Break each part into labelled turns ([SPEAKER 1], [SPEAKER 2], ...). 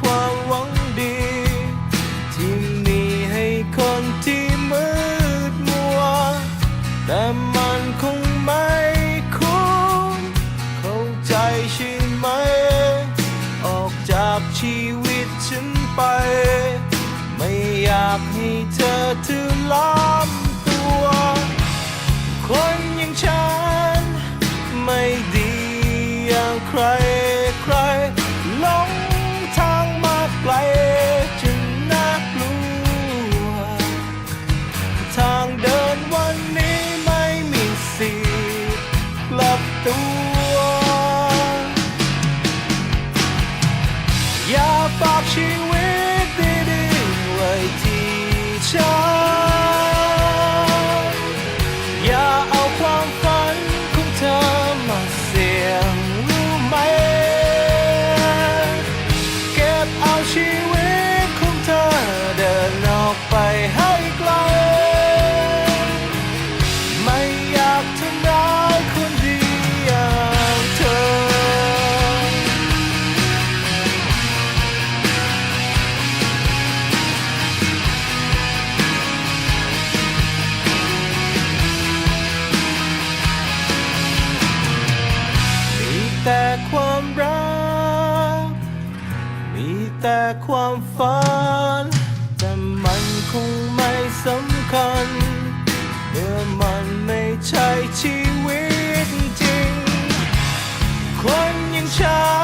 [SPEAKER 1] ความหวังดี ที่มีให้คนที่มืดมัว แต่มันคงไม่คุ้มเข้าใจใช่ไหม ออกจากชีวิตฉันไป ไม่อยากให้เธอถือลา 把ชีวิตดีๆไว้ที่เธอ มีแต่ความฝัน แต่มันคงไม่สำคัญ เมื่อมันไม่ใช่ชีวิตจริง คนยัางฉัน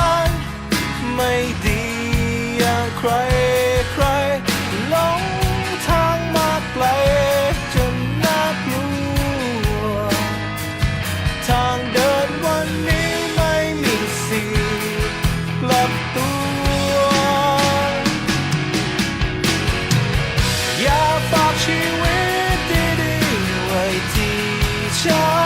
[SPEAKER 1] show.